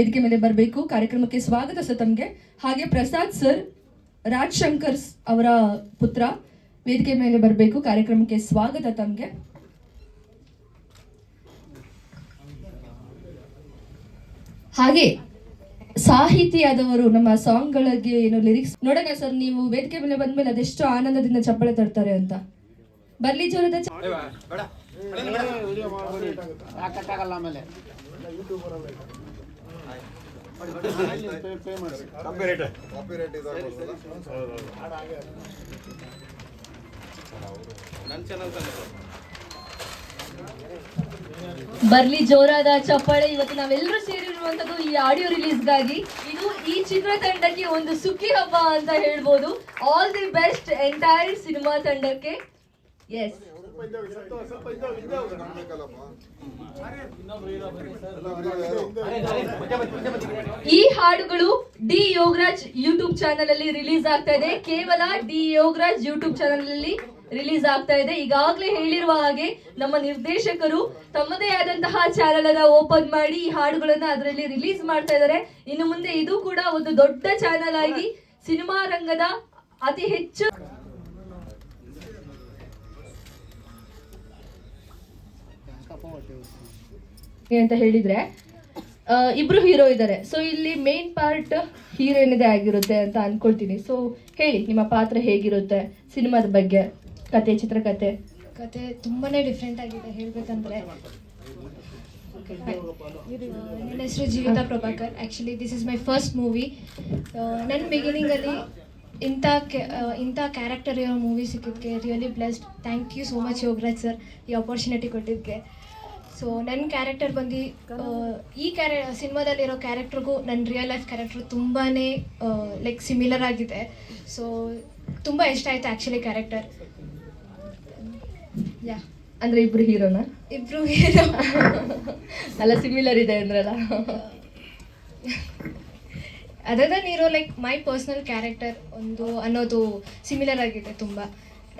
ವೇದಿಕೆ ಮೇಲೆ ಬರಬೇಕು ಕಾರ್ಯಕ್ರಮಕ್ಕೆ ಸ್ವಾಗತ ಸರ್ ತಮಗೆ ಹಾಗೆ ಪ್ರಸಾದ್ ಸರ್ ರಾಜ್ ಶಂಕರ್ ಅವರ ಪುತ್ರ ವೇದಿಕೆ ಮೇಲೆ ಬರಬೇಕು ಕಾರ್ಯಕ್ರಮಕ್ಕೆ ಸ್ವಾಗತ ತಮಗೆ ಹಾಗೆ ಸಾಹಿತಿಯಾದವರು ನಮ್ಮ ಸಾಂಗ್ಗಳಿಗೆ ಏನು ಲಿರಿಕ್ಸ್ ನೋಡೋಣ ಸರ್ ನೀವು ವೇದಿಕೆ ಮೇಲೆ ಬಂದ್ಮೇಲೆ ಅದೆಷ್ಟು ಆನಂದದಿಂದ ಚಪ್ಪಳೆ ತರ್ತಾರೆ ಅಂತ ಬರ್ಲಿ ಜೋರದ ಬರ್ಲಿ ಜೋರಾದ ಚಪ್ಪಾಳೆ. ಇವತ್ತು ನಾವೆಲ್ಲರೂ ಸೇರಿರುವಂತದ್ದು ಈ ಆಡಿಯೋ ರಿಲೀಸ್ಗಾಗಿ ಇದು ಈ ಚಿತ್ರತಂಡಕ್ಕೆ ಒಂದು ಸುಖಿ ಹಬ್ಬ ಅಂತ ಹೇಳ್ಬೋದು. All the best entire cinema ತಂಡಕ್ಕೆ. ಎಸ್ ಈ ಹಾಡುಗಳು ಡಿ ಯೋಗರಾಜ್ ಯೂಟ್ಯೂಬ್ ಚಾನಲ್ ಅಲ್ಲಿ ರಿಲೀಸ್ ಆಗ್ತಾ ಇದೆ. ಕೇವಲ ಡಿ ಯೋಗರಾಜ್ ಯೂಟ್ಯೂಬ್ ಚಾನಲ್ ಅಲ್ಲಿ ರಿಲೀಸ್ ಆಗ್ತಾ ಇದೆ. ಈಗಾಗಲೇ ಹೇಳಿರುವ ಹಾಗೆ ನಮ್ಮ ನಿರ್ದೇಶಕರು ತಮ್ಮದೇ ಆದಂತಹ ಚಾನಲ್ ಅನ್ನ ಓಪನ್ ಮಾಡಿ ಈ ಹಾಡುಗಳನ್ನ ಅದರಲ್ಲಿ ರಿಲೀಸ್ ಮಾಡ್ತಾ ಇದ್ದಾರೆ. ಇನ್ನು ಮುಂದೆ ಇದು ಕೂಡ ಒಂದು ದೊಡ್ಡ ಚಾನಲ್ ಆಗಿ ಸಿನಿಮಾ ರಂಗದ ಅತಿ ಹೆಚ್ಚು ಅಂತ ಹೇಳಿದ್ರೆ ಇಬ್ರು ಹೀರೋ ಇದ್ದಾರೆ. ಸೊ ಇಲ್ಲಿ ಮೇನ್ ಪಾರ್ಟ್ ಹೀರೋನಿದೆ ಆಗಿರುತ್ತೆ ಅಂತ ಅನ್ಕೊಳ್ತೀನಿ. ಸೊ ಹೇಳಿ, ನಿಮ್ಮ ಪಾತ್ರ ಹೇಗಿರುತ್ತೆ ಸಿನಿಮಾದ ಬಗ್ಗೆ, ಕತೆ, ಚಿತ್ರಕತೆ? ಕತೆ ತುಂಬಾನೇ ಡಿಫ್ರೆಂಟ್ ಆಗಿದೆ. ಹೇಳ್ಬೇಕಂದ್ರೆ, ನನ್ನ ಹೆಸರು Jeevita Prabhakar. Actually this is my first movie ನನ್ನ ಬಿಗಿನಿಂಗಲ್ಲಿ ಇಂಥ ಕೆ ಇಂಥ ಕ್ಯಾರೆಕ್ಟರ್ ಇರೋ movie ಸಿಕ್ಕಿದ್ದಕ್ಕೆ really blessed thank you so much Yogaraj sir ಈ ಆಪರ್ಚುನಿಟಿ ಕೊಟ್ಟಿದ್ದಕ್ಕೆ ಸೊ ನನ್ನ ಕ್ಯಾರೆಕ್ಟರ್ ಬಂದು ಈ ಕ್ಯಾರೆ ಸಿನಿಮಾದಲ್ಲಿರೋ ಕ್ಯಾರೆಕ್ಟ್ರಿಗೂ ನನ್ನ ರಿಯಲ್ ಲೈಫ್ ಕ್ಯಾರೆಕ್ಟ್ರು ತುಂಬಾ ಲೈಕ್ ಸಿಮಿಲರ್ ಆಗಿದೆ. ಸೊ ತುಂಬ ಇಷ್ಟ ಆಯಿತು ಆ್ಯಕ್ಚುಲಿ ಕ್ಯಾರೆಕ್ಟರ್ ಯಾ ಅಂದ್ರೆ ಇಬ್ರು ಹೀರೋನ ಇಬ್ರು ಹೀರೋ ಅಲ್ಲ ಸಿಮಿಲರ್ ಇದೆ ಅಂದ್ರಲ್ಲ. ಅದೇ then hero like my personal character ಒಂದು ಅನ್ನೋದು ಸಿಮಿಲರ್ ಆಗಿದೆ ತುಂಬ.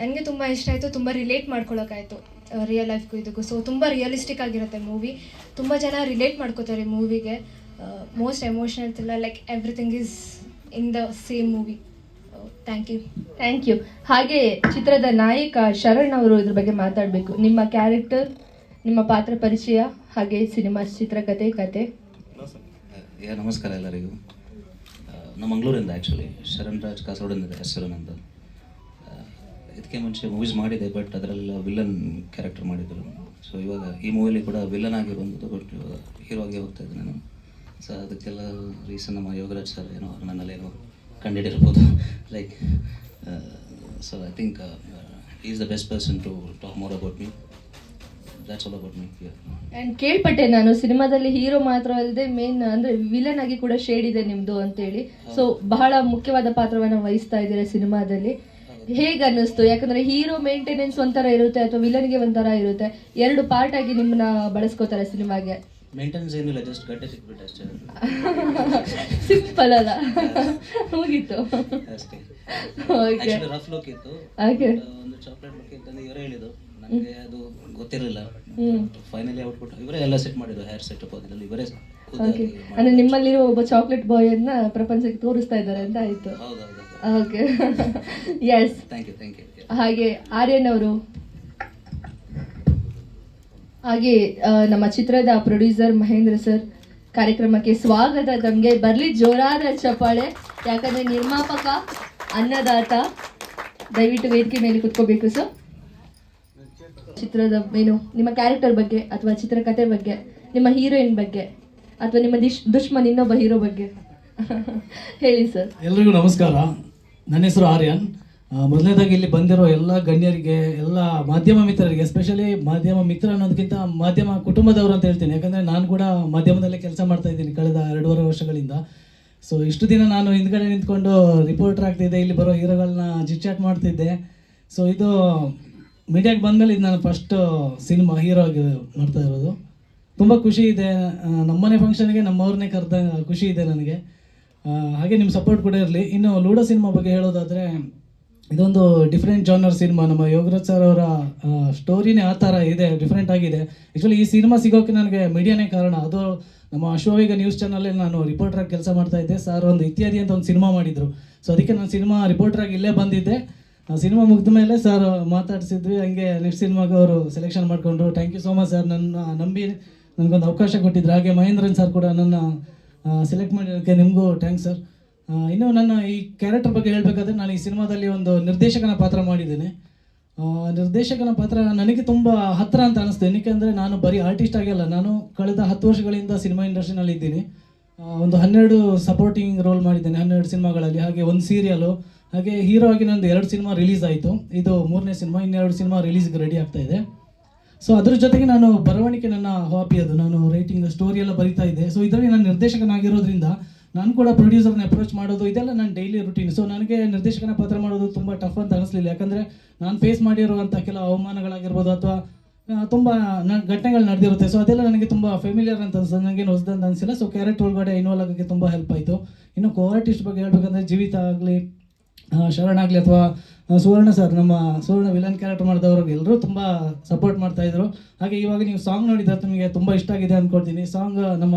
ನನಗೆ ತುಂಬ ಇಷ್ಟ ಆಯಿತು ತುಂಬ ರಿಲೇಟ್ ಮಾಡ್ಕೊಳಕ್ಕಾಯ್ತು. ರಿಯಲ್ ಲೈಫ್ಗೂ ಇದಕ್ಕೂ. ಸೊ ತುಂಬ ರಿಯಲಿಸ್ಟಿಕ್ ಆಗಿರುತ್ತೆ ಮೂವಿ ತುಂಬ ಜನ ರಿಲೇಟ್ ಮಾಡ್ಕೋತಾರೆ ಮೂವಿಗೆ ಮೋಸ್ಟ್ ಎಮೋಷನಲ್ ಇಲ್ಲ like everything is in the same movie thank you thank you ಹಾಗೆ ಚಿತ್ರದ ನಾಯಕ ಶರಣ್ ಅವರು ಇದ್ರ ಬಗ್ಗೆ ಮಾತಾಡಬೇಕು. ನಿಮ್ಮ ಕ್ಯಾರೆಕ್ಟರ್ ನಿಮ್ಮ ಪಾತ್ರ ಪರಿಚಯ ಹಾಗೆ ಸಿನಿಮಾ ಚಿತ್ರಕಥೆ ಕತೆ ಯಾ ನಮಸ್ಕಾರ ಎಲ್ಲರಿಗೂ. ಆ, ನಮ್ಮ ಮಂಗಳೂರಿಂದ ಆ್ಯಕ್ಚುಲಿ ಶರಣ್ ರಾಜ್ ಕಾಸರೋಡಿಂದ ಹೆಸರು ನಂದು. ಇದಕ್ಕೆ ಮುಂಚೆ ಮೂವೀಸ್ ಮಾಡಿದೆ ಬಟ್ ಅದರಲ್ಲಿ ವಿಲನ್ ಕ್ಯಾರೆಕ್ಟರ್ ಮಾಡಿದ್ರು. ಸೊ ಇವಾಗ ಈ ಮೂವಿಲಿ ಕೂಡ ವಿಲನ್ ಆಗಿರುವಂಥದ್ದು ಬಟ್ ಇವಾಗ ಹೀರೋ ಆಗಿ ಹೋಗ್ತಾ ಇದ್ದೆ ನಾನು. ಸೊ ಅದಕ್ಕೆಲ್ಲ ರೀಸನ್ ನಮ್ಮ ಯೋಗರಾಜ್ ಸರ್ ಏನೋ ನನ್ನಲ್ಲೇನೋ ಕಂಡಿಡಿರ್ಬೋದು. Like so I think is the best person to talk more about me and ಕೇಳ್ಪಟ್ಟೆ ನಾನು ಸಿನಿಮಾದಲ್ಲಿ ಹೀರೋ ಮಾತ್ರ ಅಲ್ಲದೆ ಮೇನ್ ಅಂದ್ರೆ ವಿಲನ್ ಆಗಿ ಕೂಡ ಶೇಡ್ ಇದೆ ನಿಮ್ದು ಅಂತೇಳಿ. ಸೊ ಬಹಳ ಮುಖ್ಯವಾದ ಪಾತ್ರವನ್ನ ವಹಿಸ್ತಾ ಇದ್ದೀರಾ ಸಿನಿಮಾದಲ್ಲಿ. ಹೇಗೆ ಅನ್ನಿಸ್ತು? ಯಾಕಂದ್ರೆ ಹೀರೋ ಮೇಂಟೆನೆನ್ಸ್ ಒಂಥರ ಇರುತ್ತೆ ಅಥವಾ ವಿಲನ್ಗೆ ಒಂಥರ ಇರುತ್ತೆ. ಎರಡು ಪಾರ್ಟ್ ಆಗಿ ನಿಮ್ಮನ್ನ ಬಳಸ್ಕೋತಾರೆ ಸಿನಿಮಾಗೆ. ಮೇಂಟೆನೆನ್ಸ್ ಏನಿಲ್ಲ ಜಸ್ಟ್ ಗಡ್ಡೆ ಸಿಕ್ಬಿಟ್ಟು ಅಷ್ಟೇ. ಸಿಂಪಲ್ ಅಲ್ಲ. ಹೋಗಿತ್ತು ಅಷ್ಟೇ. ಓಕೆ ರಫ್ ಲುಕ್ ಇತ್ತು. ಹಾಗೆ ಒಂದು ಚಾಕ್ಲೇಟ್ ಲುಕ್ ಇತ್ತು ಅಂತ ಇವರೇ ಹೇಳಿದ್ರು ನನಗೆ ಅದು ಗೊತ್ತಿರಲಿಲ್ಲ. ಫೈನಲಿ ಔಟ್ಪುಟ್ ಇವರೇ ಎಲ್ಲ ಸೆಟ್ ಮಾಡಿದ್ರು ಹೇರ್ ಸೆಟಪ್ ಅದರಲ್ಲಿ ಇವರೇ ಓಕೆ ಅಂದ್ರೆ ನಿಮ್ಮಲ್ಲಿರೋ ಒಬ್ಬ ಚಾಕ್ಲೇಟ್ ಬಾಯ್ ಅನ್ನ ಪ್ರಪಂಚಕ್ಕೆ ತೋರಿಸ್ತಾ ಇದ್ದಾರೆ ಅಂತ ಆಯ್ತು. ಹೌದೌದು. Okay yes thank you thank you ಹಾಗೆ ಆರ್ಯನ್ ಅವರು ಹಾಗೆ ನಮ್ಮ ಚಿತ್ರದ ಪ್ರೊಡ್ಯೂಸರ್ ಮಹೇಂದ್ರ ಸರ್ ಕಾರ್ಯಕ್ರಮಕ್ಕೆ ಸ್ವಾಗತ. ತಮಗೆ ಬರ್ಲಿ ಜೋರಾದ ಚಪ್ಪಾಳೆ. ಯಾಕಂದ್ರೆ ನಿರ್ಮಾಪಕ ಅನ್ನದಾತ ದಯವಿಟ್ಟು ವೇದಿಕೆ ಮೇಲೆ ಕುತ್ಕೋಬೇಕು ಸರ್ ಚಿತ್ರದ ಏನು ನಿಮ್ಮ ಕ್ಯಾರೆಕ್ಟರ್ ಬಗ್ಗೆ ಅಥವಾ ಚಿತ್ರಕಥೆ ಬಗ್ಗೆ ನಿಮ್ಮ ಹೀರೋಯಿನ್ ಬಗ್ಗೆ ಅಥವಾ ನಿಮ್ಮ ದಿಶ್ ದುಶ್ಮನ್ ಇನ್ನೊಬ್ಬ ಹೀರೋ ಬಗ್ಗೆ. ಹೇಳಿ ಸರ್ ಎಲ್ರಿಗೂ ನಮಸ್ಕಾರ. ನನ್ನ ಹೆಸರು ಆರ್ಯನ್. ಮೊದಲನೇದಾಗಿ ಇಲ್ಲಿ ಬಂದಿರೋ ಎಲ್ಲ ಗಣ್ಯರಿಗೆ, ಎಲ್ಲ ಮಾಧ್ಯಮ ಮಿತ್ರರಿಗೆ ಎಸ್ಪೆಷಲಿ ಮಾಧ್ಯಮ ಮಿತ್ರ ಅನ್ನೋದಕ್ಕಿಂತ ಮಾಧ್ಯಮ ಕುಟುಂಬದವರು ಅಂತ ಹೇಳ್ತೀನಿ. ಯಾಕಂದರೆ ನಾನು ಕೂಡ ಮಾಧ್ಯಮದಲ್ಲೇ ಕೆಲಸ ಮಾಡ್ತಾ ಇದ್ದೀನಿ ಕಳೆದ ಎರಡೂವರೆ ವರ್ಷಗಳಿಂದ. ಸೊ ಇಷ್ಟು ದಿನ ನಾನು ಹಿಂದ್ಗಡೆ ನಿಂತ್ಕೊಂಡು ರಿಪೋರ್ಟರ್ ಆಗ್ತಿದ್ದೆ, ಇಲ್ಲಿ ಬರೋ ಹೀರೋಗಳನ್ನ ಜಿಚ್ಚಾಟ್ ಮಾಡ್ತಿದ್ದೆ. ಸೊ ಇದು ಮೀಡಿಯಾಗೆ ಬಂದಮೇಲೆ ಇದು ನಾನು ಫಸ್ಟ್ ಸಿನಿಮಾ ಹೀರೋ ಆಗಿ ಮಾಡ್ತಾ ಇರೋದು. ತುಂಬ ಖುಷಿ ಇದೆ. ನಮ್ಮನೆ ಫಂಕ್ಷನ್ಗೆ ನಮ್ಮವ್ರನ್ನೇ ಕರೆದ ಖುಷಿ ಇದೆ ನನಗೆ. ಹಾಗೆ ನಿಮ್ಮ ಸಪೋರ್ಟ್ ಕೂಡ ಇರಲಿ. ಇನ್ನು ಲೂಡೋ ಸಿನಿಮಾ ಬಗ್ಗೆ ಹೇಳೋದಾದರೆ, ಇದೊಂದು ಡಿಫ್ರೆಂಟ್ ಜಾನರ್ ಸಿನಿಮಾ. ನಮ್ಮ ಯೋಗರಾಜ್ ಸರ್ ಅವರ ಸ್ಟೋರಿನೇ ಆ ಥರ ಇದೆ ಡಿಫ್ರೆಂಟ್ ಆಗಿದೆ. ಆ್ಯಕ್ಚುಲಿ ಈ ಸಿನಿಮಾ ಸಿಗೋಕ್ಕೆ ನನಗೆ ಮೀಡಿಯಾನೇ ಕಾರಣ. ಅದು ನಮ್ಮ ಅಶ್ವವೇಗ ನ್ಯೂಸ್ ಚಾನಲಲ್ಲಿ ನಾನು ರಿಪೋರ್ಟರ್ ಆಗಿ ಕೆಲಸ ಮಾಡ್ತಾ ಇದ್ದೆ. ಸರ್ ಒಂದು ಇತ್ಯಾದಿ ಅಂತ ಒಂದು ಸಿನಿಮಾ ಮಾಡಿದರು. ಸೊ ಅದಕ್ಕೆ ನಾನು ಸಿನಿಮಾ ರಿಪೋರ್ಟರ್ ಆಗಿ ಇಲ್ಲೇ ಬಂದಿದ್ದೆ. ಸಿನಿಮಾ ಮುಗಿದ ಮೇಲೆ ಸರ್ ಮಾತಾಡಿಸಿದ್ವಿ. ಹಂಗೆ ನೆಕ್ಸ್ಟ್ ಸಿನಿಮಾಗೆ ಅವರು ಸೆಲೆಕ್ಷನ್ ಮಾಡಿಕೊಂಡ್ರು. Thank you so much sir ನನ್ನ ನಂಬಿ ನನಗೊಂದು ಅವಕಾಶ ಕೊಟ್ಟಿದ್ರು. ಹಾಗೆ ಮಹೇಂದ್ರನ್ ಸರ್ ಕೂಡ ನನ್ನ ಸೆಲೆಕ್ಟ್ ಮಾಡಿರೋಕ್ಕೆ ನಿಮಗೂ ಥ್ಯಾಂಕ್ಸ್ ಸರ್ ಇನ್ನು ನನ್ನ ಈ ಕ್ಯಾರೆಕ್ಟರ್ ಬಗ್ಗೆ ಹೇಳಬೇಕಾದ್ರೆ ನಾನು ಈ ಸಿನಿಮಾದಲ್ಲಿ ಒಂದು ನಿರ್ದೇಶಕನ ಪಾತ್ರ ಮಾಡಿದ್ದೇನೆ. ನಿರ್ದೇಶಕನ ಪಾತ್ರ ನನಗೆ ತುಂಬ ಹತ್ತಿರ ಅಂತ ಅನಿಸ್ತು. ಏನಕ್ಕೆ ನಾನು ಬರೀ ಆರ್ಟಿಸ್ಟ್ ಆಗಿಲ್ಲ ನಾನು ಕಳೆದ ಹತ್ತು ವರ್ಷಗಳಿಂದ ಸಿನಿಮಾ ಇಂಡಸ್ಟ್ರಿನಲ್ಲಿ ಇದ್ದೀನಿ. ಒಂದು ಹನ್ನೆರಡು ಸಪೋರ್ಟಿಂಗ್ ರೋಲ್ ಮಾಡಿದ್ದೇನೆ, ಹನ್ನೆರಡು ಸಿನಿಮಾಗಳಲ್ಲಿ. ಹಾಗೆ ಒಂದು ಸೀರಿಯಲು ಹಾಗೆ ಹೀರೋ ಆಗಿ ನಂದು ಎರಡು ಸಿನಿಮಾ ರಿಲೀಸ್ ಆಯಿತು. ಇದು ಮೂರನೇ ಸಿನಿಮಾ, ಇನ್ನೆರಡು ಸಿನಿಮಾ ರಿಲೀಸ್ಗೆ ರೆಡಿ ಆಗ್ತಾ ಇದೆ. ಸೊ ಅದ್ರ ಜೊತೆಗೆ ನಾನು ಬರವಣಿಗೆ ನನ್ನ ಹಾಬಿ ಅದು. ನಾನು ರೈಟಿಂಗ್ ಸ್ಟೋರಿ ಎಲ್ಲ ಬರಿತಾ ಇದ್ದೆ. ಸೊ ಇದರಲ್ಲಿ ನಾನು ನಿರ್ದೇಶಕನಾಗಿರೋದ್ರಿಂದ ನಾನು ಕೂಡ ಪ್ರೊಡ್ಯೂಸರ್ನ ಅಪ್ರೋಚ್ ಮಾಡೋದು, ಇದೆಲ್ಲ ನನ್ನ ಡೈಲಿ ರುಟೀನ್ ಸೊ ನನಗೆ ನಿರ್ದೇಶಕನ ಪಾತ್ರ ಮಾಡೋದು ತುಂಬ ಟಫ್ ಅಂತ ಅನಿಸ್ಲಿಲ್ಲ. ಯಾಕಂದರೆ ನಾನು ಫೇಸ್ ಮಾಡಿರುವಂಥ ಕೆಲವು ಅವಮಾನಗಳಾಗಿರ್ಬೋದು ಅಥವಾ ತುಂಬ ನನ್ನ ಘಟನೆಗಳು ನಡೆದಿರುತ್ತೆ. ಸೊ ಅದೆಲ್ಲ ನನಗೆ ತುಂಬ ಫೆಮಿಲಿಯರ್ ಅಂತ ನನಗೆ ನನಗೇನು ಹೊಸದಂತ ಅನಿಸಿಲ್ಲ. ಸೊ ಕ್ಯಾರೆಕ್ಟ್ ಒಳಗಡೆ ಇನ್ವಾಲ್ವ್ ಆಗೋಕ್ಕೆ ತುಂಬ ಹೆಲ್ಪ್ ಆಯಿತು. ಇನ್ನು ಕೋ ಆರ್ಟಿಸ್ಟ್ ಬಗ್ಗೆ ಹೇಳ್ಬೇಕಂದ್ರೆ ಜೀವಿತ ಆಗಲಿ ಶರಣ್ ಆಗಲಿ ಅಥವಾ ಸುವರ್ಣ ಸರ್, ನಮ್ಮ ಸುವರ್ಣ ವಿಲನ್ ಕ್ಯಾರೆಕ್ಟರ್ ಮಾಡಿದವ್ರಿಗೆ ಎಲ್ಲರೂ ತುಂಬ ಸಪೋರ್ಟ್ ಮಾಡ್ತಾ ಇದ್ರು. ಹಾಗೆ ಇವಾಗ ನೀವು ಸಾಂಗ್ ನೋಡಿದ್ರೆ ನಿಮಗೆ ತುಂಬ ಇಷ್ಟ ಆಗಿದೆ ಅಂದ್ಕೊಳ್ತೀನಿ ಸಾಂಗ್ ನಮ್ಮ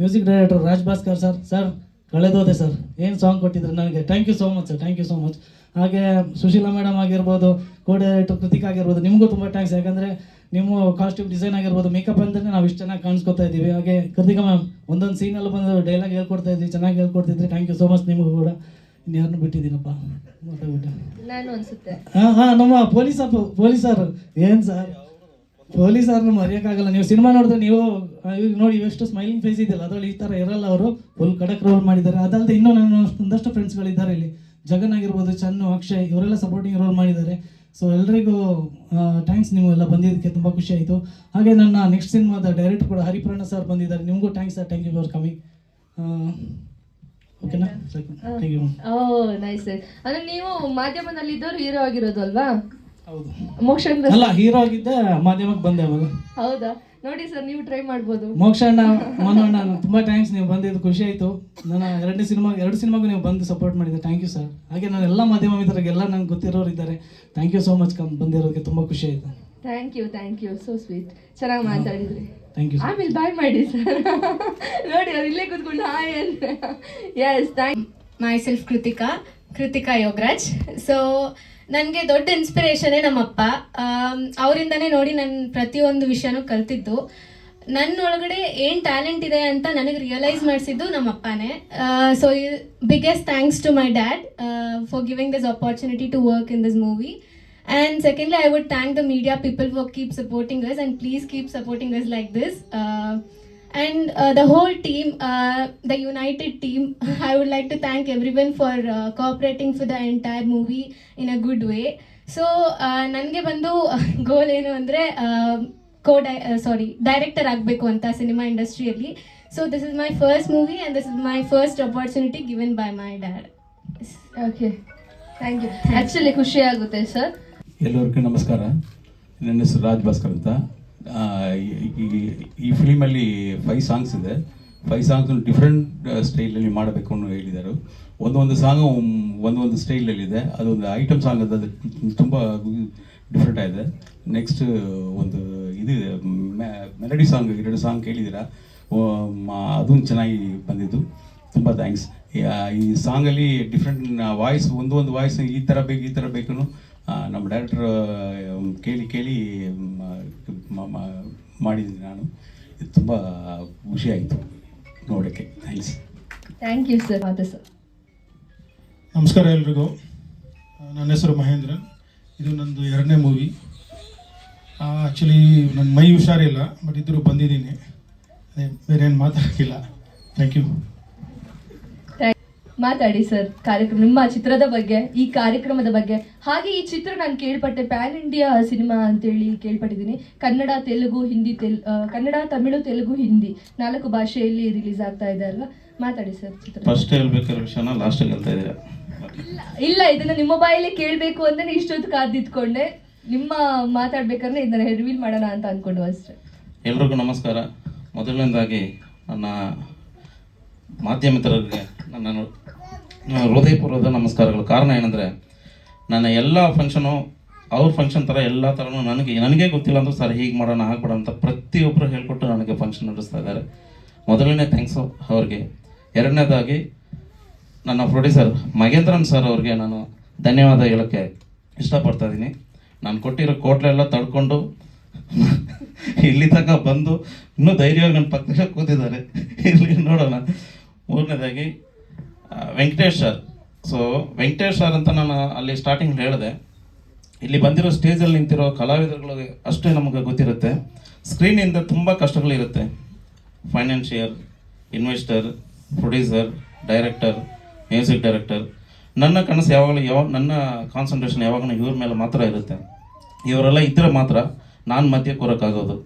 music director Raj Bhaskar sir sir, ಕಳೆದೋದೆ sir. ಏನು ಸಾಂಗ್ ಕೊಟ್ಟಿದ್ರು ನನಗೆ? Thank you so much sir thank you so much ಹಾಗೆ ಸುಶೀಲಾ ಮೇಡಮ್ ಆಗಿರ್ಬೋದು ಕೋ ಡೈರೆಕ್ಟರ್ ಕೃತಿಕ್ ಆಗಿರ್ಬೋದು, ನಿಮಗೂ ತುಂಬ ಥ್ಯಾಂಕ್ಸ್ ಯಾಕಂದರೆ ನಿಮ್ಮ ಕಾಸ್ಟ್ಯೂಮ್ ಡಿಸೈನ್ ಆಗಿರ್ಬೋದು ಮೇಕಪ್ ಅಂದ್ರೆ ನಾವು ಇಷ್ಟು ಚೆನ್ನಾಗಿ ಕಾಣಿಸ್ಕೊತಾ ಇದ್ದೀವಿ. ಹಾಗೆ ಕೃತಿಕಾ ಮ್ಯಾಮ್ ಒಂದೊಂದು ಸೀನಲ್ಲಿ ಬಂದು ಡೈಲಾಗ್ ಹೇಳ್ಕೊಡ್ತಾ ಇದ್ವಿ, ಚೆನ್ನಾಗಿ ಹೇಳ್ಕೊಡ್ತಿದ್ರಿ. ಥ್ಯಾಂಕ್ ಯು ಸೋ ಮಚ್ ನಿಮಗೂ ಕೂಡ. ಇನ್ಯಾರನ್ನು ಬಿಟ್ಟಿದ್ದೀನಪ್ಪ. ನಾನು ಅನ್ಸುತ್ತೆ. ಹಾ ಹಾ ನಮ್ಮ ಪೊಲೀಸ್ ಪೊಲೀಸರು. ಏನ್ ಸರ್? ಪೊಲೀಸರನ್ನು ಮರೆಯೋಕ್ಕಾಗಲ್ಲ. ನೀವು ಸಿನಿಮಾ ನೋಡಿದ್ರೆ ನೀವು ಇವಾಗ ನೋಡಿ ಇವೆಷ್ಟು ಸ್ಮೈಲಿಂಗ್ ಫೇಸ್ ಇದೆಯಲ್ಲ ಅದರಲ್ಲಿ ಈ ಥರ ಇರಲ್ಲ ಅವರು. ಫುಲ್ ಕಡಕ್ ರೋಲ್ ಮಾಡಿದ್ದಾರೆ. ಅದಲ್ಲದೆ ಇನ್ನೂ ನನ್ನ ಒಂದಷ್ಟು ಫ್ರೆಂಡ್ಸ್ಗಳಿದ್ದಾರೆ ಇಲ್ಲಿ. ಜಗನ್ ಆಗಿರ್ಬೋದು ಚನ್ನು ಅಕ್ಷಯ್ ಇವರೆಲ್ಲ ಸಪೋರ್ಟಿಂಗ್ ರೋಲ್ ಮಾಡಿದ್ದಾರೆ. ಸೊ ಎಲ್ರಿಗೂ ಥ್ಯಾಂಕ್ಸ್ ನೀವು ಎಲ್ಲ ಬಂದಿದ್ದಕ್ಕೆ ತುಂಬ ಖುಷಿ ಆಯಿತು. ಹಾಗೆ ನನ್ನ ನೆಕ್ಸ್ಟ್ ಸಿನಿಮಾದ ಡೈರೆಕ್ಟ್ ಕೂಡ ಹರಿಪ್ರಣ ಸರ್ ಬಂದಿದ್ದಾರೆ. ನಿಮಗೂ thanks sir thank you for coming ಓಕೆನಾ? ಥ್ಯಾಂಕ್ ಯು ಓ ನೈಸ್ ಅಂದ್ರೆ ನೀವು ಮಾಧ್ಯಮದಲ್ಲಿ ಇದ್ದವರು ಹೀರೋ ಆಗಿರೋದು ಅಲ್ವಾ? ಹೌದು. ಮೋಕ್ಷ ಅಲ್ಲ ಹೀರೋ ಆಗಿದ್ದೆ ಮಾಧ್ಯಮಕ್ಕೆ ಬಂದೆ ಅವಾಗ ಹೌದಾ? ನೋಡಿ ಸರ್ ನೀವು ಟ್ರೈ ಮಾಡ್ಬೋದು. ಮೋಕ್ಷ ಅಣ್ಣ ಮನು ಅಣ್ಣ ತುಂಬಾ ಥ್ಯಾಂಕ್ಸ್ ನೀವು ಬಂದಿದ್ದು ಖುಷಿ ಆಯ್ತು. ನನ್ನ ಎರಡನೇ ಸಿನಿಮಾ ಎರಡು ಸಿನಿಮಾಗೂ ನೀವು ಬಂದು ಸಪೋರ್ಟ್ ಮಾಡಿದ್ದೆ. ಥ್ಯಾಂಕ್ ಯು ಸರ್ ಹಾಗೆ ನಾನು ಎಲ್ಲ ಮಾಧ್ಯಮ ಮಿತ್ರರಿಗೆಲ್ಲ ನಂಗೆ ಗೊತ್ತಿರೋರು ಇದ್ದಾರೆ. Thank you so much come ಬಂದಿರೋದಕ್ಕೆ ತುಂಬಾ ಖುಷಿ ಆಯ್ತು. Thank you thank you so sweet ಚೆನ್ನಾಗಿ ಮಾತಾಡಿದ್ರಿ. ಥ್ಯಾಂಕ್ ಯು ಆಮೇಲೆ ಬಾಯ್ ಮಾಡಿ ಸರ್ ನೋಡಿ ಅವ್ರು ಇಲ್ಲೇ ಕೂತ್ಕೊಂಡು ಹಾಯ್ ಅಂತ yes thank myself Krithika Krithika Yogaraj so ನನಗೆ ದೊಡ್ಡ ಇನ್ಸ್ಪಿರೇಷನೇ ನಮ್ಮಪ್ಪ. ಆಮ್, ಅವರಿಂದನೇ ನೋಡಿ ನಾನು ಪ್ರತಿಯೊಂದು ವಿಷಯನೂ ಕಲ್ತಿದ್ದು. ನನ್ನೊಳಗಡೆ ಏನು ಟ್ಯಾಲೆಂಟ್ ಇದೆ ಅಂತ ನನಗೆ ರಿಯಲೈಸ್ ಮಾಡಿಸಿದ್ದು ನಮ್ಮ ಅಪ್ಪನೇ so biggest thanks to my dad for giving this opportunity to work in this movie And secondly, I would thank the media people for keep supporting us and please keep supporting us like this. Uh, and uh, the whole team, uh, the united team, I would like to thank everyone for uh, cooperating for the entire movie in a good way. So ನನಗೆ ಬಂದು ಗೋಲ್ ಏನು ಅಂದರೆ ಕೋ dye ಸಾರಿ director ಆಗಬೇಕು ಅಂತ cinema ಇಂಡಸ್ಟ್ರಿಯಲ್ಲಿ so this is my first movie and this is my first opportunity given by my dad okay thank you actually ಖುಷಿ ಆಗುತ್ತೆ sir ಎಲ್ಲರಿಗೂ ನಮಸ್ಕಾರ. ನನ್ನ ಹೆಸರು ರಾಜ್ ಭಾಸ್ಕರ್ ಅಂತ. ಈ- ಈ- ಫಿಲಿಮಲ್ಲಿ ಫೈವ್ ಸಾಂಗ್ಸ್ ಇದೆ. ಫೈವ್ ಸಾಂಗ್ಸ್ ಡಿಫ್ರೆಂಟ್ ಸ್ಟೈಲಲ್ಲಿ ಮಾಡಬೇಕು ಅನ್ನೋ ಹೇಳಿದರು. ಒಂದೊಂದು ಸಾಂಗು ಒಂದೊಂದು ಸ್ಟೈಲಲ್ಲಿದೆ ಅದೊಂದು ಐಟಮ್ ಸಾಂಗ್ ಅದು ತುಂಬ ಡಿಫ್ರೆಂಟ್ ಆಗಿದೆ. ನೆಕ್ಸ್ಟ್ ಒಂದು ಇದು ಮೆಲಡಿ ಸಾಂಗ್ ಎರಡು ಸಾಂಗ್ ಕೇಳಿದ್ದೀರಾ? ಅದೊಂದು ಚೆನ್ನಾಗಿ ಬಂದಿದ್ದು. ತುಂಬ ಥ್ಯಾಂಕ್ಸ್ ಈ ಸಾಂಗಲ್ಲಿ ಡಿಫ್ರೆಂಟ್ ವಾಯ್ಸ್ ಒಂದು ಒಂದು ವಾಯ್ಸ್ ಈ ಥರ ಬೇಕು, ಈ ಥರ ಬೇಕು ನಮ್ಮ ಡೈರೆಕ್ಟರ್ ಕೇಳಿ ಕೇಳಿ ಮಾಡಿದ್ದೀನಿ ನಾನು. ಇದು ತುಂಬ ಖುಷಿ ಆಯಿತು ನೋಡೋಕ್ಕೆ. ಥ್ಯಾಂಕ್ಸ್. ಥ್ಯಾಂಕ್ ಯು ಸರ್ ಅದೇ ಸರ್ ನಮಸ್ಕಾರ ಎಲ್ರಿಗೂ. ನನ್ನ ಹೆಸರು ಮಹೇಂದ್ರನ್. ಇದು ನಂದು ಎರಡನೇ ಮೂವಿ ಆ್ಯಕ್ಚುಲಿ ನನ್ನ ಮೈ ಹುಷಾರಿಲ್ಲ ಬಟ್ ಇದ್ದರೂ ಬಂದಿದ್ದೀನಿ. ಅದೇ ಬೇರೆ ಏನು ಮಾತಾಡೋಕ್ಕಿಲ್ಲ. ಥ್ಯಾಂಕ್ ಯು ಮಾತಾಡಿ ಸರ್ ಕಾರ್ಯಕ್ರಮ ನಿಮ್ಮ ಚಿತ್ರದ ಬಗ್ಗೆ ಈ ಕಾರ್ಯಕ್ರಮದ ಬಗ್ಗೆ. ಹಾಗೆ ಈ ಚಿತ್ರ ನಾನು ಕೇಳ್ಪಟ್ಟೆ ಪ್ಯಾನ್ ಇಂಡಿಯಾ ಸಿನಿಮಾ ಅಂತೇಳಿ ಕೇಳ್ಪಟ್ಟಿದ್ದೀನಿ. ಕನ್ನಡ ತೆಲುಗು ಹಿಂದಿ ತೆಲ್ ಕನ್ನಡ ತಮಿಳು ತೆಲುಗು ಹಿಂದಿ ನಾಲ್ಕು ಭಾಷೆಯಲ್ಲಿ ರಿಲೀಸ್ ಆಗ್ತಾ ಇದೆ ಅಲ್ವಾ? ಮಾತಾಡಿ ಸರ್ ಚಿತ್ರ ಫಸ್ಟ್ ಹೇಳ್ಬೇಕಾದ್ರೆ ವಿಷಯನ ಲಾಸ್ಟ್ ಹೇಳ್ತಾ ಇದ್ದೀರಾ? ಇಲ್ಲ ಇದನ್ನ ನಿಮ್ಮ ಬಾಯಲ್ಲಿ ಕೇಳಬೇಕು ಅಂತ ಇಷ್ಟೊತ್ತು ಕಾದಿದ್ಕೊಂಡೆ. ನಿಮ್ಮ ಮಾತಾಡ್ಬೇಕಾದ್ರೆ ಇದನ್ನ ರಿವೀಲ್ ಮಾಡೋಣ ಅಂತ ಅಂದ್ಕೊಂಡು ಅಷ್ಟೇ. ಎಲ್ರಿಗೂ ನಮಸ್ಕಾರ. ಮೊದಲನೇದಾಗಿ ನನ್ನ ಮಾಧ್ಯಮ ಮಿತ್ರರಿಗೆ ನನ್ನ ನನ್ನ ಹೃದಯಪೂರ್ವದ ನಮಸ್ಕಾರಗಳು. ಕಾರಣ ಏನಂದರೆ, ನನ್ನ ಎಲ್ಲ ಫಂಕ್ಷನು ಅವ್ರ ಫಂಕ್ಷನ್ ಥರ ಎಲ್ಲ ಥರನೂ ನನಗೆ ನನಗೆ ಗೊತ್ತಿಲ್ಲ ಅಂದರೂ ಸರ್, ಹೀಗೆ ಮಾಡೋಣ, ಹಾಗೆ ಅಂತ ಪ್ರತಿಯೊಬ್ಬರು ಹೇಳ್ಕೊಟ್ಟು ನನಗೆ ಫಂಕ್ಷನ್ ನಡೆಸ್ತಾ ಇದ್ದಾರೆ. ಮೊದಲನೇ ಥ್ಯಾಂಕ್ಸು ಅವ್ರಿಗೆ. ಎರಡನೇದಾಗಿ, ನನ್ನ ಪ್ರೊಡ್ಯೂಸರ್ ಮಗೇಂದ್ರನ್ ಸರ್ ಅವ್ರಿಗೆ ನಾನು ಧನ್ಯವಾದ ಹೇಳೋಕ್ಕೆ ಇಷ್ಟಪಡ್ತಾ ಇದ್ದೀನಿ. ನಾನು ಕೊಟ್ಟಿರೋ ಕೋಟ್ಲೆಲ್ಲ ತಡ್ಕೊಂಡು, ಇಲ್ಲಿ ತನಕ ಬಂದು ಇನ್ನೂ ಧೈರ್ಯವಾಗಿ ನನ್ನ ಪಕ್ಕದಲ್ಲಿ ಕೂತಿದ್ದಾರೆ. ಇಲ್ಲಿ ನೋಡೋಣ. ಮೂರನೇದಾಗಿ Venkatesh sir. So Venkatesh sir ಅಂತ ನಾನು ಅಲ್ಲಿ ಸ್ಟಾರ್ಟಿಂಗ್ ಹೇಳಿದೆ. ಇಲ್ಲಿ ಬಂದಿರೋ ಸ್ಟೇಜಲ್ಲಿ ನಿಂತಿರೋ ಕಲಾವಿದರುಗಳು ಅಷ್ಟೇ ನಮಗೆ ಗೊತ್ತಿರುತ್ತೆ. ಸ್ಕ್ರೀನಿಂದ ತುಂಬ ಕಷ್ಟಗಳಿರುತ್ತೆ. Financier investor producer director music director ನನ್ನ ಕನಸು ಯಾವಾಗಲೂ ಯಾವ, ನನ್ನ ಕಾನ್ಸಂಟ್ರೇಷನ್ ಯಾವಾಗಲೂ ಇವ್ರ ಮೇಲೆ ಮಾತ್ರ ಇರುತ್ತೆ. ಇವರೆಲ್ಲ ಇದ್ದರೆ ಮಾತ್ರ ನಾನು ಮಧ್ಯೆ ಕೂರೋಕ್ಕಾಗೋದು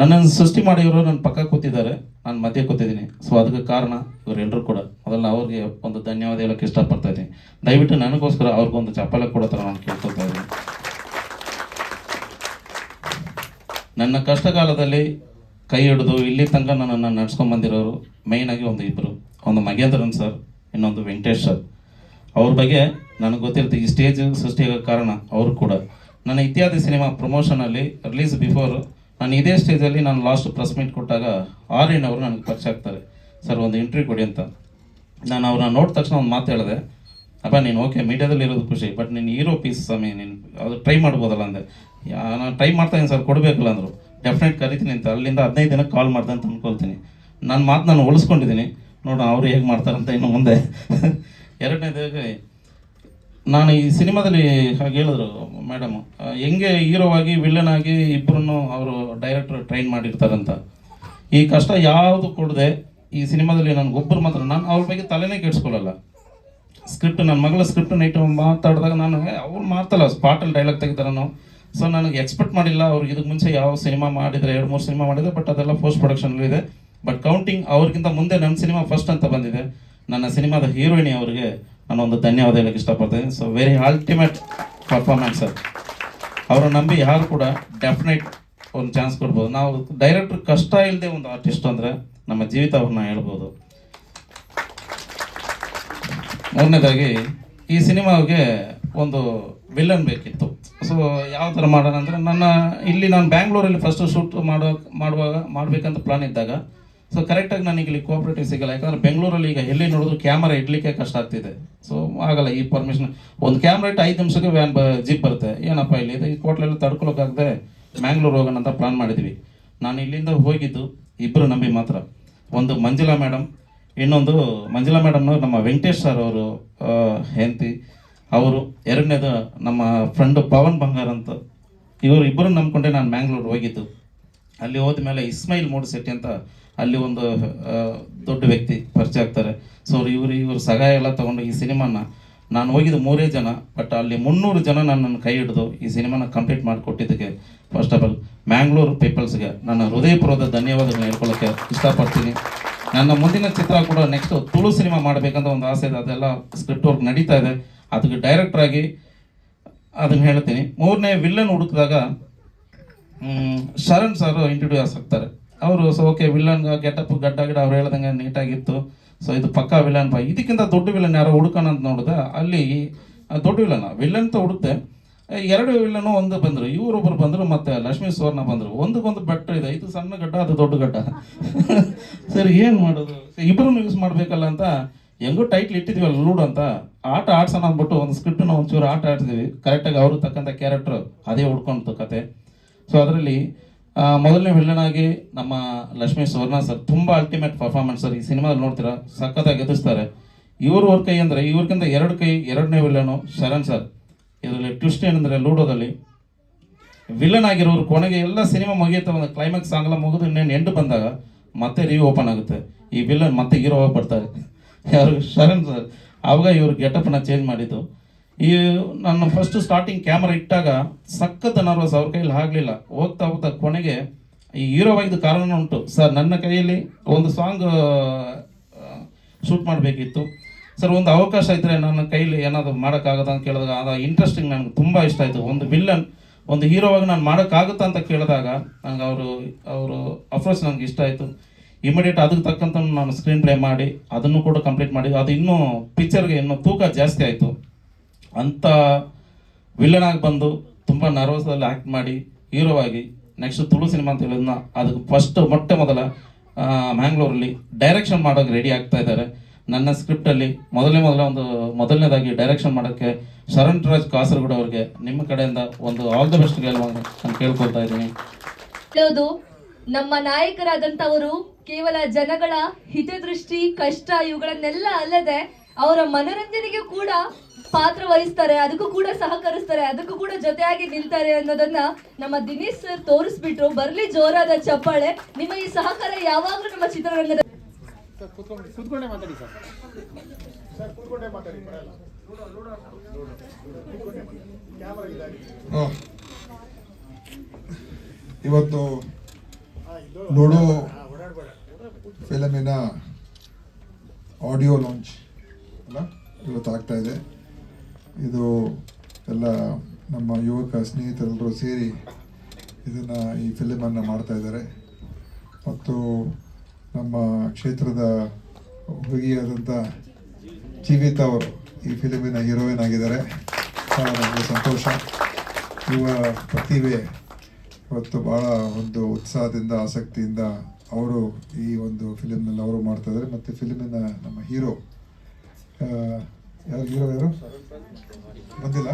ನನ್ನನ್ನು ಸೃಷ್ಟಿ ಮಾಡಿರೋರು ನನ್ನ ಪಕ್ಕ ಕೂತಿದ್ದಾರೆ. ನಾನು ಮಧ್ಯೆ ಕೂತಿದ್ದೀನಿ. ಸೊ ಅದಕ್ಕೆ ಕಾರಣ ಇವರೆಲ್ಲರೂ ಕೂಡ ಮೊದಲ ಅವ್ರಿಗೆ ಒಂದು ಧನ್ಯವಾದ ಹೇಳೋಕ್ಕೆ ಇಷ್ಟಪಡ್ತಾ ಇದ್ದೀನಿ. ದಯವಿಟ್ಟು ನನಗೋಸ್ಕರ ಅವ್ರಿಗೊಂದು ಚಪ್ಪಾಳೆ ಕೊಡೋ ಥರ ನಾನು ಕೇಳ್ಕೊತಾ ಇದ್ದೀನಿ. ನನ್ನ ಕಷ್ಟಕಾಲದಲ್ಲಿ ಕೈ ಹಿಡಿದು ಇಲ್ಲಿ ತನಕ ನನ್ನನ್ನು ನಡ್ಸ್ಕೊಂಡ್ ಬಂದಿರೋರು ಮೇಯ್ನಾಗಿ ಒಂದು ಇಬ್ಬರು ಒಂದು ಮಗೇಂದ್ರನ್ ಸರ್ ಇನ್ನೊಂದು ವೆಂಕಟೇಶ್ ಸರ್ ಅವ್ರ ಬಗ್ಗೆ ನನಗೆ ಗೊತ್ತಿರುತ್ತೆ, ಈ ಸ್ಟೇಜ್ ಸೃಷ್ಟಿಯಾಗೋ ಕಾರಣ ಅವರು ಕೂಡ. ನನ್ನ ಇತ್ಯಾದಿ ಸಿನಿಮಾ ಪ್ರಮೋಷನಲ್ಲಿ ರಿಲೀಸ್ ಬಿಫೋರ್ ನಾನು ಇದೇ ಸ್ಟೇಜಲ್ಲಿ ನಾನು ಲಾಸ್ಟ್ ಪ್ರೆಸ್ ಮೀಟ್ ಕೊಟ್ಟಾಗ ಆರ್ಯನ್ ಅವರು ನನಗೆ ಪರಿಚಯ ಆಗ್ತಾರೆ. ಸರ್, ಒಂದು ಇಂಟ್ರಿ ಕೊಡಿ ಅಂತ. ನಾನು ಅವ್ರನ್ನ ನೋಡಿದ ತಕ್ಷಣ ಒಂದು ಮಾತು ಹೇಳಿದೆ, ಅಪ್ಪ, ನೀನು ಓಕೆ, ಮೀಡಿಯಾದಲ್ಲಿ ಇರೋದು ಖುಷಿ, ಬಟ್ ನೀನು ಹೀರೋ ಪೀಸ್ ಸ್ವಾಮಿ, ನೀನು ಅದು ಟ್ರೈ ಮಾಡ್ಬೋದಲ್ಲ ಅಂದೆ. ನಾನು ಟ್ರೈ ಮಾಡ್ತಾ ಇದ್ದೀನಿ ಸರ್, ಕೊಡಬೇಕಲ್ಲ ಅಂದರು. ಡೆಫಿನೆಟ್ ಕರಿತೀನಿ ಅಂತ, ಅಲ್ಲಿಂದ ಹದಿನೈದು ದಿನ ಕಾಲ್ ಮಾಡ್ದೆ ಅಂತ ಅಂದ್ಕೊಳ್ತೀನಿ ನನ್ನ ಮಾತು ನಾನು ಉಳಿಸ್ಕೊಂಡಿದ್ದೀನಿ. ನೋಡೋಣ ಅವರು ಹೇಗೆ ಮಾಡ್ತಾರಂತ ಇನ್ನು ಮುಂದೆ. ಎರಡನೇದಾಗಿ ನಾನು ಈ ಸಿನಿಮಾದಲ್ಲಿ ಹಾಗೆ ಹೇಳಿದ್ರು ಮೇಡಮ್ ಹೆಂಗೆ ಹೀರೋ ಆಗಿ ವಿಲನ್ ಆಗಿ ಇಬ್ಬರನ್ನು ಅವರು ಡೈರೆಕ್ಟರ್ ಟ್ರೈನ್ ಮಾಡಿರ್ತಾರಂತ. ಈ ಕಷ್ಟ ಯಾವುದು ಕೊಡದೆ ಈ ಸಿನಿಮಾದಲ್ಲಿ ನನಗೊಬ್ಬರು ಮಾತ್ರ, ನಾನು ಅವ್ರ ಬಗ್ಗೆ ತಲೆನೇ ಕೆಡಿಸ್ಕೊಳ್ಳಲ್ಲ ಸ್ಕ್ರಿಪ್ಟ್ ನನ್ನ ಮಗಳ ಸ್ಕ್ರಿಪ್ಟ್ ನೈಟ್ ಮಾತಾಡಿದಾಗ ನಾನು ಅವ್ರು ಮಾಡ್ತಲ್ಲ ಸ್ಪಾಟಲ್ಲಿ ಡೈಲಾಗ್ ತೆಗಿತಾರನು ಸೊ ನನಗೆ ಎಕ್ಸ್ಪೆಕ್ಟ್ ಮಾಡಿಲ್ಲ ಅವ್ರಿಗೆ ಇದಕ್ಕೆ ಮುಂಚೆ ಯಾವ ಸಿನಿಮಾ ಮಾಡಿದರೆ, ಎರಡು, ಮೂರು ಸಿನಿಮಾ ಮಾಡಿದರೆ ಬಟ್ ಅದೆಲ್ಲ ಪೋಸ್ಟ್ ಇದೆ. ಬಟ್ ಕೌಂಟಿಂಗ್ ಅವ್ರಿಗಿಂತ ಮುಂದೆ ನನ್ನ ಸಿನಿಮಾ ಫಸ್ಟ್ ಅಂತ ಬಂದಿದೆ. ನನ್ನ ಸಿನಿಮಾದ ಹೀರೋಯಿನಿ ಅವರಿಗೆ ನಾನು ಒಂದು ಧನ್ಯವಾದ ಹೇಳಕ್ಕೆ ಇಷ್ಟಪಡ್ತೇನೆ. So very ultimate performance sir ಅವರು ನಂಬಿ ಯಾರು ಕೂಡ ಡೆಫಿನೆಟ್ ಒಂದು ಚಾನ್ಸ್ ಕೊಡ್ಬೋದು. ನಾವು ಡೈರೆಕ್ಟ್ರ್ ಕಷ್ಟ ಇಲ್ಲದೆ ಒಂದು ಆರ್ಟಿಸ್ಟ್ ಅಂದರೆ ನಮ್ಮ ಜೀವಿತ ಅವ್ರನ್ನ ಹೇಳ್ಬೋದು. ಮೂರನೇದಾಗಿ, ಈ ಸಿನಿಮಾಗೆ ಒಂದು ವಿಲನ್ ಬೇಕಿತ್ತು. ಸೊ ಯಾವ ಥರ ಮಾಡೋಣ ಅಂದರೆ, ನನ್ನ ಇಲ್ಲಿ ನಾನು ಬ್ಯಾಂಗ್ಳೂರಲ್ಲಿ ಫಸ್ಟು ಶೂಟ್ ಮಾಡೋ ಮಾಡುವಾಗ ಮಾಡಬೇಕಂತ ಪ್ಲಾನ್ ಇದ್ದಾಗ ಸೊ ಕರೆಕ್ಟಾಗಿ ನನಗೆ ಇಲ್ಲಿ ಕೋಆಪ್ರೇಟಿವ್ ಸಿಗಲ್ಲ. ಯಾಕಂದ್ರೆ ಬೆಂಗಳೂರಲ್ಲಿ ಈಗ ಎಲ್ಲಿ ನೋಡಿದ್ರು ಕ್ಯಾಮರಾ ಇಡ್ಲಿಕ್ಕೆ ಕಷ್ಟ ಆಗ್ತಿದೆ. ಸೊ ಆಗಲ್ಲ, ಈ ಪರ್ಮಿಷನ್ ಒಂದು ಕ್ಯಾಮ್ರಾ ಇಟ್ಟು ಐದು ನಿಮಿಷಕ್ಕೆ ವ್ಯಾನ್ ಬ ಜೀಪ್ ಬರುತ್ತೆ. ಏನಪ್ಪ ಇಲ್ಲಿ? ಇದು ಈ ಕೋಟ್ಲೆಲ್ಲ ತಡ್ಕೊಳಕ್ಕಾಗದೆ ಮ್ಯಾಂಗ್ಳೂರ್ ಹೋಗೋಣ ಅಂತ ಪ್ಲಾನ್ ಮಾಡಿದ್ವಿ. ನಾನು ಇಲ್ಲಿಂದ ಹೋಗಿದ್ದು ಇಬ್ಬರು ನಂಬಿ ಮಾತ್ರ. ಒಂದು ಮಂಜುಳಾ ಮೇಡಮ್ ಇನ್ನೊಂದು ಮಂಜುಳಾ ಮೇಡಮ್ನವ್ರು ನಮ್ಮ ವೆಂಕಟೇಶ್ ಸರ್ ಅವರು ಹೆಂಡತಿ. ಅವರು ಎರಡನೇದು ನಮ್ಮ ಫ್ರೆಂಡು ಪವನ್ ಬಂಗಾರ್ ಅಂತ. ಇವರು ಇಬ್ಬರು ನಂಬ್ಕೊಂಡೆ ನಾನು ಮ್ಯಾಂಗ್ಳೂರ್ ಹೋಗಿದ್ದು. ಅಲ್ಲಿ ಹೋದ್ಮೇಲೆ ಇಸ್ಮೈಲ್ ಮೂಡ್ ಸೆಟ್ಟಿ ಅಂತ ಅಲ್ಲಿ ಒಂದು ದೊಡ್ಡ ವ್ಯಕ್ತಿ ಪರಿಚಯ ಆಗ್ತಾರೆ. ಸೊ ಇವರು ಇವರು ಸಹಾಯ ಎಲ್ಲ ತೊಗೊಂಡು ಈ ಸಿನಿಮಾನ ನಾನು ಹೋಗಿದ್ದು ಮೂರೇ ಜನ ಬಟ್ ಅಲ್ಲಿ ಮುನ್ನೂರು ಜನ ನನ್ನನ್ನು ಕೈ ಹಿಡಿದು ಈ ಸಿನಿಮಾನ ಕಂಪ್ಲೀಟ್ ಮಾಡಿಕೊಟ್ಟಿದ್ದಕ್ಕೆ ಫಸ್ಟ್ ಆಫ್ ಆಲ್ ಮ್ಯಾಂಗ್ಳೂರು ಪೀಪಲ್ಸ್ಗೆ ನನ್ನ ಹೃದಯಪೂರ್ವದ ಧನ್ಯವಾದಗಳನ್ನ ಹೇಳ್ಕೊಳ್ಳೋಕ್ಕೆ ಇಷ್ಟಪಡ್ತೀನಿ. ನನ್ನ ಮುಂದಿನ ಚಿತ್ರ ಕೂಡ ನೆಕ್ಸ್ಟ್ ತುಳು ಸಿನಿಮಾ ಮಾಡಬೇಕಂತ ಒಂದು ಆಸೆ ಇದೆ. ಅದೆಲ್ಲ ಸ್ಕ್ರಿಪ್ಟ್ ವರ್ಕ್ ನಡೀತಾ ಇದೆ. ಅದಕ್ಕೆ ಡೈರೆಕ್ಟ್ರಾಗಿ ಅದನ್ನು ಹೇಳ್ತೀನಿ. ಮೂರನೇ ವಿಲ್ಲನ್ ಹುಡುಕಿದಾಗ ಶರಣ್ ಸರ್ ಇಂಟ್ರೊಡ್ಯೂಸ್ ಆಗ್ತಾರೆ. ಅವರು ಸೊ ಓಕೆ ವಿಲನ್ ಗೆಟಪ್ ಗಡ್ಡ, ಗಿಡ ಅವ್ರು ಹೇಳ್ದಂಗೆ ನೀಟಾಗಿತ್ತು ಸೊ ಇದು ಪಕ್ಕಾ ವಿಲನ್ ಬಾಯ್ ಇದಕ್ಕಿಂತ ದೊಡ್ಡ ವಿಲನ್ ಯಾರೋ ಹುಡುಕೋಣ ಅಂತ ನೋಡಿದೆ. ಅಲ್ಲಿ ದೊಡ್ಡ ವಿಲನ್ ವಿಲನ್ ಅಂತ ಹುಡುಕ್ತೆ ಎರಡು ವಿಲನು ಒಂದು ಬಂದರು. ಇವರೊಬ್ಬರು ಬಂದರು ಮತ್ತೆ ಲಕ್ಷ್ಮೀ ಸುವರ್ಣ ಬಂದರು. ಒಂದಕ್ಕೊಂದು ಬೆಟ್ಟ ಇದೆ ಇದು ಸಣ್ಣ ಗಡ್ಡ, ಅದು ದೊಡ್ಡ ಗಡ್ಡ. ಸರಿ, ಏನು ಮಾಡೋದು? ಇಬ್ಬರನ್ನು ಯೂಸ್ ಮಾಡಬೇಕಲ್ಲ ಅಂತ ಹೆಂಗೋ ಟೈಟ್ಲ್ ಇಟ್ಟಿದ್ವಲ್ಲ ಲೂಡ್ ಅಂತ. ಆಟ ಆಡ್ಸೋಣ ಅಂದ್ಬಿಟ್ಟು ಒಂದು ಸ್ಕ್ರಿಪ್ಟನ್ನ ಒಂಚೂರು ಆಟ ಆಡ್ತಿದ್ವಿ ಕರೆಕ್ಟಾಗಿ ಅವರು ತಕ್ಕಂಥ ಕ್ಯಾರೆಕ್ಟರ್ ಅದೇ ಹುಡ್ಕೊಂತು ಕತೆ. ಸೊ ಅದರಲ್ಲಿ ಮೊದಲನೇ ವಿಲ್ಲನ್ ಆಗಿ ನಮ್ಮ ಲಕ್ಷ್ಮೀ ಸುವರ್ಣ ಸರ್ ತುಂಬ ಅಲ್ಟಿಮೇಟ್ ಪರ್ಫಾರ್ಮೆನ್ಸ್ ಸರ್. ಈ ಸಿನಿಮಾದಲ್ಲಿ ನೋಡ್ತೀರಾ, ಸಖತ್ತಾಗಿ ಎದುರಿಸ್ತಾರೆ. ಇವ್ರ ಅವ್ರ ಕೈ ಅಂದರೆ, ಇವ್ರಿಗಿಂತ ಎರಡು ಕೈ, ಎರಡನೇ ವಿಲ್ಲನು ಶರಣ್ ಸರ್. ಇದರಲ್ಲಿ ಟ್ವಿಸ್ಟ್ ಏನಂದ್ರೆ, ಲೂಡೋದಲ್ಲಿ ವಿಲನ್ ಆಗಿರೋರು ಕೊನೆಗೆ ಎಲ್ಲ ಸಿನಿಮಾ ಮುಗಿಯುತ್ತೆ, ಒಂದು ಕ್ಲೈಮ್ಯಾಕ್ಸ್ ಎಲ್ಲ ಮುಗಿದು ಇನ್ನೇನು ಎಂಡ್ ಬಂದಾಗ ಮತ್ತೆ ರಿವ್ಯೂ ಓಪನ್ ಆಗುತ್ತೆ. ಈ ವಿಲನ್ ಮತ್ತೆ ಹೀರೋ ಆಗಿ ಬರ್ತಾರೆ. ಯಾರು? ಶರಣ್ ಸರ್. ಆವಾಗ ಇವರು ಗೆಟಪ್ನ ಚೇಂಜ್ ಮಾಡಿದ್ದು. ಈ ನನ್ನ ಫಸ್ಟ್ ಸ್ಟಾರ್ಟಿಂಗ್ ಕ್ಯಾಮ್ರಾ ಇಟ್ಟಾಗ ಸಖತ್ ನರ್ವಸ್ ಅವ್ರ ಕೈಯಲ್ಲಿ ಆಗಲಿಲ್ಲ. ಹೋಗ್ತಾ ಹೋಗ್ತಾ ಕೊನೆಗೆ ಈ ಹೀರೋ ಆಗಿದ್ದ ಕಾರಣ ಉಂಟು. ಸರ್, ನನ್ನ ಕೈಯಲ್ಲಿ ಒಂದು ಸಾಂಗ್ ಶೂಟ್ ಮಾಡಬೇಕಿತ್ತು. ಸರ್, ಒಂದು ಅವಕಾಶ ಇದ್ದರೆ ನನ್ನ ಕೈಲಿ ಏನಾದರೂ ಮಾಡೋಕ್ಕಾಗತ್ತಾ ಅಂತ ಕೇಳಿದಾಗ ಅದು ಇಂಟ್ರೆಸ್ಟಿಂಗ್ ನನಗೆ ತುಂಬ ಇಷ್ಟ ಆಯಿತು. ಒಂದು ವಿಲ್ಲನ್ ಒಂದು ಹೀರೋವಾಗಿ ನಾನು ಮಾಡೋಕ್ಕಾಗುತ್ತಾ ಅಂತ ಕೇಳಿದಾಗ ನಂಗೆ ಅವರು ಅವರು ಅಫ್ರೋಚ್ ನನಗೆ ಇಷ್ಟ ಆಯಿತು. ಇಮಿಡಿಯೇಟ್ ಅದಕ್ಕೆ ತಕ್ಕಂಥ ನಾನು ಸ್ಕ್ರೀನ್ ಪ್ಲೇ ಮಾಡಿ, ಅದನ್ನು ಕೂಡ ಕಂಪ್ಲೀಟ್ ಮಾಡಿ. ಅದು ಇನ್ನೂ ಪಿಕ್ಚರ್ಗೆ ಇನ್ನೂ ತೂಕ ಜಾಸ್ತಿ ಆಯಿತು. ಅಂಥ ವಿಲನ್ ಆಗಿ ಬಂದು ತುಂಬ ನರ್ವಸಲ್ಲಿ ಆ್ಯಕ್ಟ್ ಮಾಡಿ ಹೀರೋ ಆಗಿ ನೆಕ್ಸ್ಟ್ ತುಳು ಸಿನಿಮಾ ಅಂತ ಹೇಳಿದ್ನ ಅದಕ್ಕೆ ಫಸ್ಟ್ ಮೊಟ್ಟ ಮೊದಲ ಮ್ಯಾಂಗ್ಳೂರಲ್ಲಿ ಡೈರೆಕ್ಷನ್ ಮಾಡೋಕೆ ರೆಡಿ ಆಗ್ತಾ ಇದ್ದಾರೆ. ನನ್ನ ಸ್ಕ್ರಿಪ್ಟಲ್ಲಿ ಮೊದಲನೇ ಮೊದಲ ಒಂದು, ಮೊದಲನೇದಾಗಿ ಡೈರೆಕ್ಷನ್ ಮಾಡೋಕ್ಕೆ ಶರಣ್ ರಾಜ್ ಕಾಸರಗೋಡು ಅವ್ರಿಗೆ ನಿಮ್ಮ ಕಡೆಯಿಂದ ಒಂದು ಆಲ್ ದ ಬೆಸ್ಟ್ ನಾನು ಕೇಳ್ಕೊಳ್ತಾ ಇದ್ದೀನಿ. ನಮ್ಮ ನಾಯಕರಾದಂತವರು ಕೇವಲ ಜನಗಳ ಹಿತದೃಷ್ಟಿ, ಕಷ್ಟ, ಇವುಗಳನ್ನೆಲ್ಲ ಅಲ್ಲದೆ ಅವರ ಮನೋರಂಜನೆಗೆ ಕೂಡ ಪಾತ್ರ ವಹಿಸ್ತಾರೆ ಅದಕ್ಕೂ ಕೂಡ ಸಹಕರಿಸ್ತಾರೆ ಅದಕ್ಕೂ ಕೂಡ ಜೊತೆಯಾಗಿ ನಿಲ್ತಾರೆ ಅನ್ನೋದನ್ನ ನಮ್ಮ ದಿನೇಶ್ ಸರ್ ತೋರಿಸ್ಬಿಟ್ರು. ಬರ್ಲಿ ಜೋರಾದ ಚಪ್ಪಾಳೆ. ನಿಮ್ಮ ಈ ಸಹಕಾರ ಯಾವಾಗ್ಲೂ ನಮ್ಮ ಚಿತ್ರರಂಗದ ಸರ್ ಕೂತ್ಕೊಂಡು ಕೂತ್ಕೊಂಡೇ ಮಾತಾಡಿ ಸರ್ ಇವತ್ತು ನೋಡೋ ಫಿಲಮಿನ ಆಡಿಯೋ ಲಾಂಚ್ ಇವತ್ತು ಆಗ್ತಾ ಇದೆ ಇದು ಎಲ್ಲ ನಮ್ಮ ಯುವಕ ಸ್ನೇಹಿತರೆಲ್ಲರೂ ಸೇರಿ ಇದನ್ನು ಈ ಫಿಲಮನ್ನು ಮಾಡ್ತಾ ಇದ್ದಾರೆ ಮತ್ತು ನಮ್ಮ ಕ್ಷೇತ್ರದ ಹುಡುಗಿಯಾದಂಥ ಜೀವಿತ ಅವರು ಈ ಫಿಲಿಮಿನ ಹೀರೋಯಿನ್ ಆಗಿದ್ದಾರೆ. ನಮಗೆ ಸಂತೋಷ. ಇವ ಪ್ರತಿಭೆ ಇವತ್ತು ಭಾಳ ಒಂದು ಉತ್ಸಾಹದಿಂದ, ಆಸಕ್ತಿಯಿಂದ ಅವರು ಈ ಒಂದು ಫಿಲಿಮ್ನಲ್ಲಿ ಅವರು ಮಾಡ್ತಾ ಇದ್ದಾರೆ ಮತ್ತು ಫಿಲಿಮಿನ ನಮ್ಮ ಹೀರೋ ಯಾರು ಹೀರೋ ಯಾರು? ಬಂದಿಲ್ಲ?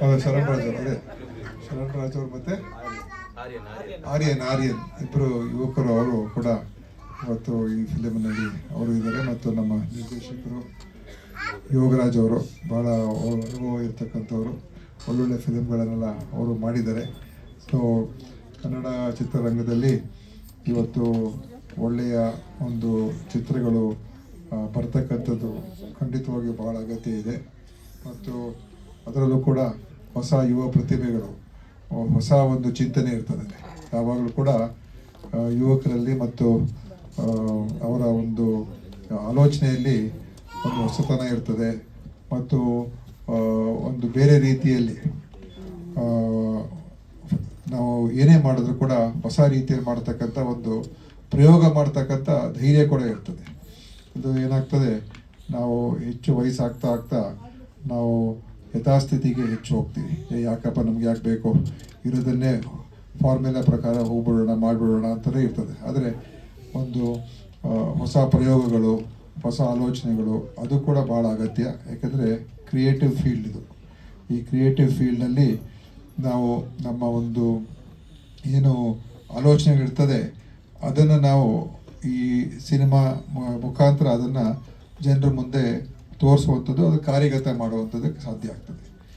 ಅದೇ ಶರಣ್ ರಾಜ್ ಅವರು, ಅದೇ. ಶರಣ್ ರಾಜ್ ಅವರು ಮತ್ತೆ? ಆರ್ಯನ್ ಆರ್ಯನ್. ಇಬ್ಬರು ಯುವಕರು, ಅವರು ಕೂಡ ಇವತ್ತು ಈ ಫಿಲಿಮ್ನಲ್ಲಿ ಅವರು ಇದ್ದಾರೆ. ಮತ್ತು ನಮ್ಮ ನಿರ್ದೇಶಕರು ಯೋಗರಾಜ್ ಅವರು ಭಾಳ ಅನುಭವ ಇರ್ತಕ್ಕಂಥವ್ರು. ಒಳ್ಳೊಳ್ಳೆ ಫಿಲಿಮ್ಗಳನ್ನೆಲ್ಲ ಅವರು ಮಾಡಿದ್ದಾರೆ. ಸೊ ಕನ್ನಡ ಚಿತ್ರರಂಗದಲ್ಲಿ ಇವತ್ತು ಒಳ್ಳೆಯ ಒಂದು ಚಿತ್ರಗಳು ಬರ್ತಕ್ಕಂಥದ್ದು ಖಂಡಿತವಾಗಿಯೂ ಬಹಳ ಅಗತ್ಯ ಇದೆ. ಮತ್ತು ಅದರಲ್ಲೂ ಕೂಡ ಹೊಸ ಯುವ ಪ್ರತಿಭೆಗಳು ಹೊಸ ಒಂದು ಚಿಂತನೆ ಇರ್ತದೆ. ಯಾವಾಗಲೂ ಕೂಡ ಯುವಕರಲ್ಲಿ ಮತ್ತು ಅವರ ಒಂದು ಆಲೋಚನೆಯಲ್ಲಿ ಒಂದು ಹೊಸತನ ಇರ್ತದೆ. ಮತ್ತು ಒಂದು ಬೇರೆ ರೀತಿಯಲ್ಲಿ ನಾವು ಏನೇ ಮಾಡಿದ್ರು ಕೂಡ ಹೊಸ ರೀತಿಯಲ್ಲಿ ಮಾಡ್ತಕ್ಕಂಥ ಒಂದು ಪ್ರಯೋಗ ಮಾಡ್ತಕ್ಕಂಥ ಧೈರ್ಯ ಕೂಡ ಇರ್ತದೆ. ಇದು ಏನಾಗ್ತದೆ, ನಾವು ಹೆಚ್ಚು ವಯಸ್ಸಾಗ್ತಾ ಆಗ್ತಾ ನಾವು ಯಥಾಸ್ಥಿತಿಗೆ ಹೆಚ್ಚು ಹೋಗ್ತೀವಿ. ಏ, ಯಾಕಪ್ಪ ನಮ್ಗೆ ಯಾಕೆ ಬೇಕು? ಇರೋದನ್ನೇ ಫಾರ್ಮುಲಾ ಪ್ರಕಾರ ಹೋಗ್ಬಿಡೋಣ, ಮಾಡಿಬಿಡೋಣ ಅಂತಲೇ ಇರ್ತದೆ. ಆದರೆ ಒಂದು ಹೊಸ ಪ್ರಯೋಗಗಳು, ಹೊಸ ಆಲೋಚನೆಗಳು, ಅದು ಕೂಡ ಭಾಳ ಅಗತ್ಯ. ಯಾಕೆಂದರೆ ಕ್ರಿಯೇಟಿವ್ ಫೀಲ್ಡ್ ಇದು. ಈ ಕ್ರಿಯೇಟಿವ್ ಫೀಲ್ಡ್ನಲ್ಲಿ ನಾವು ನಮ್ಮ ಒಂದು ಏನು ಆಲೋಚನೆಗಳಿರ್ತದೆ, ಅದನ್ನು ನಾವು ಈ ಸಿನಿಮಾ ಮುಖಾಂತರ ಅದನ್ನು ಜನರ ಮುಂದೆ ತೋರಿಸುವಂಥದ್ದು ಅದು ಕಾರ್ಯಗತ ಮಾಡುವಂಥದ್ದಕ್ಕೆ ಸಾಧ್ಯ ಆಗ್ತದೆ.